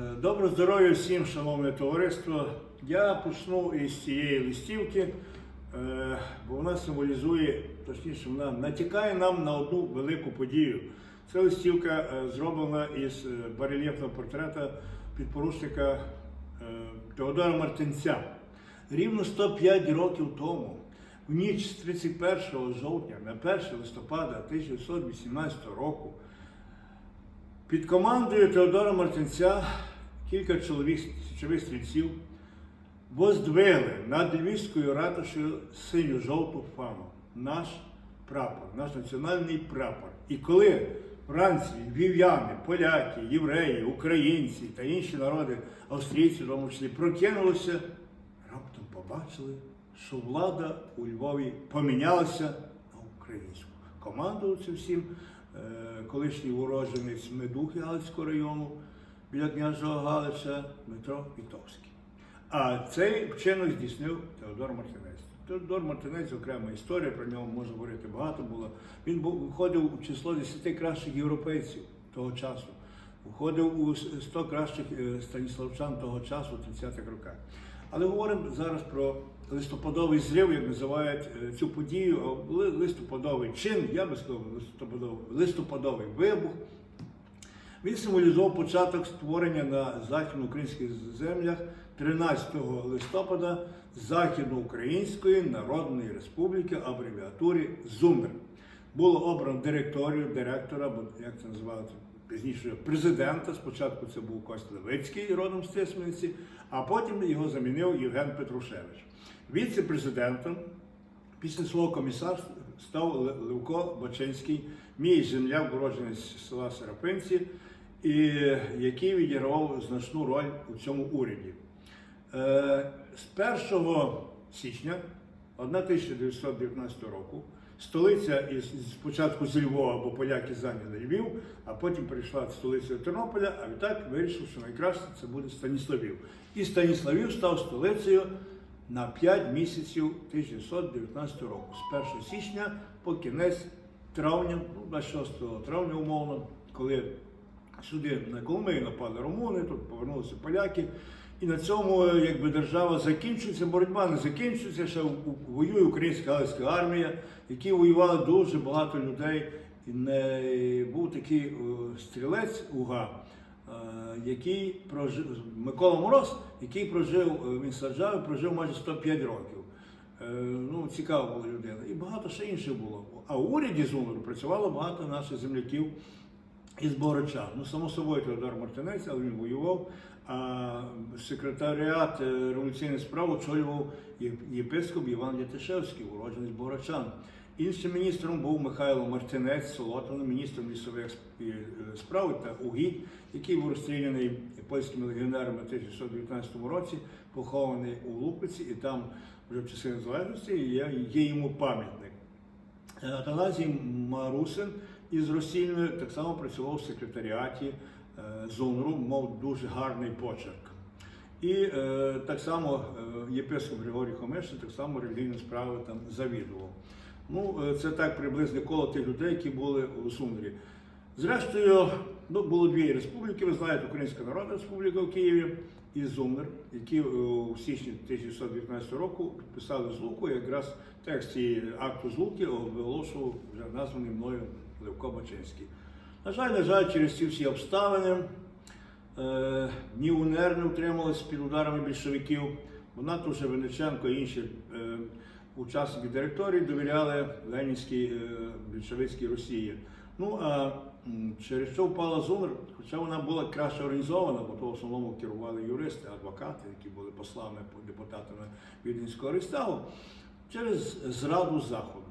Доброго здоров'я всім, шановне товариство. Я почну із цієї листівки, е, бо вона символізує, точніше, вона натякає нам на одну велику подію. Ця листівка е, зроблена із е, барельєфного портрета підпоручника е, Теодора Мартинця. Рівно 105 років тому, в ніч з 31 жовтня на 1 листопада 1918 року, під командою Теодора Мартинця кілька чоловік січових стрільців воздвигли над Львівською ратушею синьо-жовту фану, наш прапор, наш національний прапор. І коли вранці львів'яни, поляки, євреї, українці та інші народи, австрійці, тому числі, прокинулися, раптом побачили, що влада у Львові помінялася на українську. Командував цим всім е, колишній уроженець Медухи Галицького району біля княжого Галича Дмитро Вітовський. А цей вчинок здійснив Теодор Мартинець. Теодор Мартинець окрема історія, про нього можна говорити багато було. Він був входив у число 10 кращих європейців того часу. Входив у 100 кращих е, станіславчан того часу, в 30-х роках. Але говоримо зараз про листопадовий зрив, як називають е, цю подію, листопадовий чин, я би сказав, листопадовий, листопадовий вибух. Він символізував початок створення на західноукраїнських землях 13 листопада Західноукраїнської Народної Республіки, абревіатурі ЗУМР. Було обрано директорію, директора, або як це називати пізніше, президента. Спочатку це був Кость Левицький, родом з Тисмениці, а потім його замінив Євген Петрушевич. Віце-президентом Після свого комісарства став Левко Бочинський, мій земляк, уроджений з села Серапинці, і який відігравав значну роль у цьому уряді. Е, З 1 січня 1919 року столиця із спочатку з Львова, бо поляки зайняли Львів, а потім прийшла столиця Тернополя, а відтак вирішив, що найкраще це буде Станіславів. І Станіславів став столицею на 5 місяців 1919 року, з 1 січня по кінець травня, ну, 26 травня умовно, коли сюди на Коломию напали румуни, тут повернулися поляки. І на цьому якби держава закінчується, боротьба не закінчується, ще воює українська галицька армія, які воювали дуже багато людей. І не був такий е, стрілець Уга, е, який прожив Микола Мороз, який прожив, е, він саджав, прожив майже 105 років. Ну, цікава була людина. І багато ще інших було. А у уряді ЗУНРу працювало багато наших земляків із Богородчан. Ну, само собою, Теодор Мартинець, але він воював. А секретаріат е, революційних справ очолював єпископ Іван Лятишевський, уроджений з Богородчан. Іншим міністром був Михайло Мартинець, Солотин, міністром лісових е, справ та угідь, який був розстріляний польськими легіонерами в 1919 році, похований у Лупиці, і там вже в часи незалежності є, йому пам'ятник. Е, Атаназій Марусин із Росією так само працював в секретаріаті Зонру, ЗУНРу, мав дуже гарний почерк. І е, так само е, єпископ Григорій Хомишин так само релігійні справи там завідував. Ну, е, це так приблизно коло тих людей, які були у Сундрі. Зрештою, ну, було дві республіки, ви знаєте, Українська Народна Республіка в Києві і ЗУМР, які е, у січні 1919 року підписали злуку, якраз текст цієї акту злуки оголошував вже названий мною Левко Бачинський. На жаль, на жаль, через ці всі обставини е, ні УНР не утрималися під ударами більшовиків, бо НАТО вже Винниченко і інші е, учасники директорії довіряли Ленінській е, більшовицькій Росії. Ну а через що впала ЗУНР, хоча вона була краще організована, бо то в основному керували юристи, адвокати, які були послами, депутатами Віденського Рейхстагу, через зраду Заходу.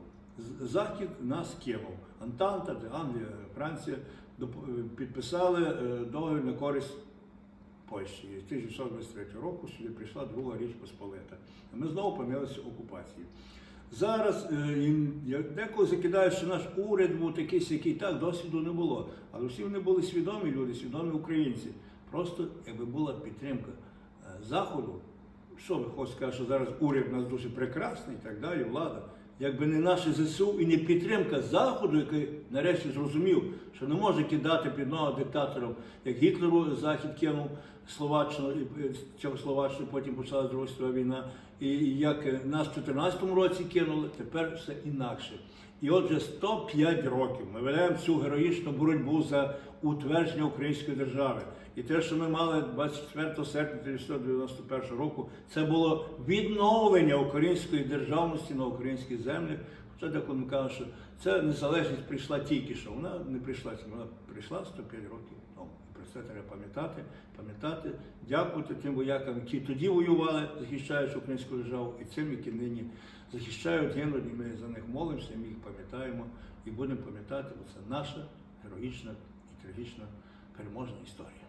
Захід нас кинув. Антанта, Англія, Франція підписали е, договір на користь Польщі. З 1923 року сюди прийшла друга річ Посполита. Ми знову опинилися в окупації. Зараз е, я деколи закидаю, що наш уряд був такий сякий, так, досвіду не було. Але всі вони були свідомі люди, свідомі українці. Просто якби була підтримка е, Заходу, що ви хочете сказати, що зараз уряд у нас дуже прекрасний і так далі, влада. Якби не наші ЗСУ і не підтримка Заходу, який нарешті зрозумів, що не може кидати під ноги диктаторам, як Гітлеру Захід кинув Словаччину, і Чехословаччину, потім почалася Друга світова війна, і як нас в 2014 році кинули, тепер все інакше. І от вже 105 років ми ведемо цю героїчну боротьбу за утвердження української держави. І те, що ми мали 24 серпня 1991 року, це було відновлення української державності на українських землях. Хоча деколи кажуть, що ця незалежність прийшла тільки що. Вона не прийшла, вона прийшла 105 років тому. І про це треба пам'ятати, пам'ятати, дякувати тим воякам, які тоді воювали, захищаючи українську державу, і цим, які нині захищають, гинуть, і ми за них молимося, ми їх пам'ятаємо і будемо пам'ятати, бо це наша героїчна і трагічна переможна історія.